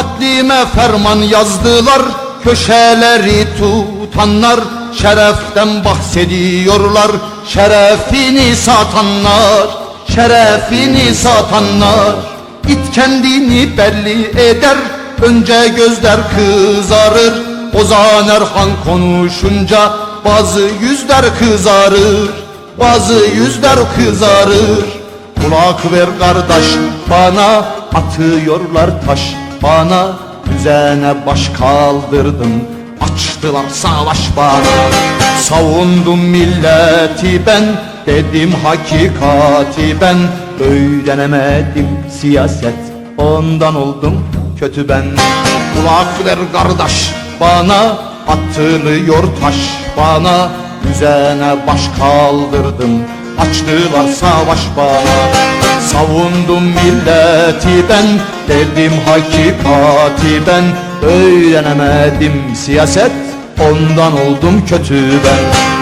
Taklime ferman yazdılar Köşeleri tutanlar Şereften bahsediyorlar Şerefini satanlar Şerefini satanlar. İt kendini belli eder Önce gözler kızarır. Ozan Erhan konuşunca Bazı yüzler kızarır Bazı yüzler kızarır. Kulak ver kardeş bana Atıyorlar taş bana Düzene baş kaldırdım. Açtılar savaş bana. Savundum milleti ben Dedim hakikati ben. Öğrenemedim siyaset Ondan oldum kötü ben. Kulak ver kardeş bana Atılıyor taş. Bana Düzene baş kaldırdım Açtılar savaş bana. Savundum milleti ben Dedim hakikati ben. Öğrenemedim siyaset Ondan oldum kötü ben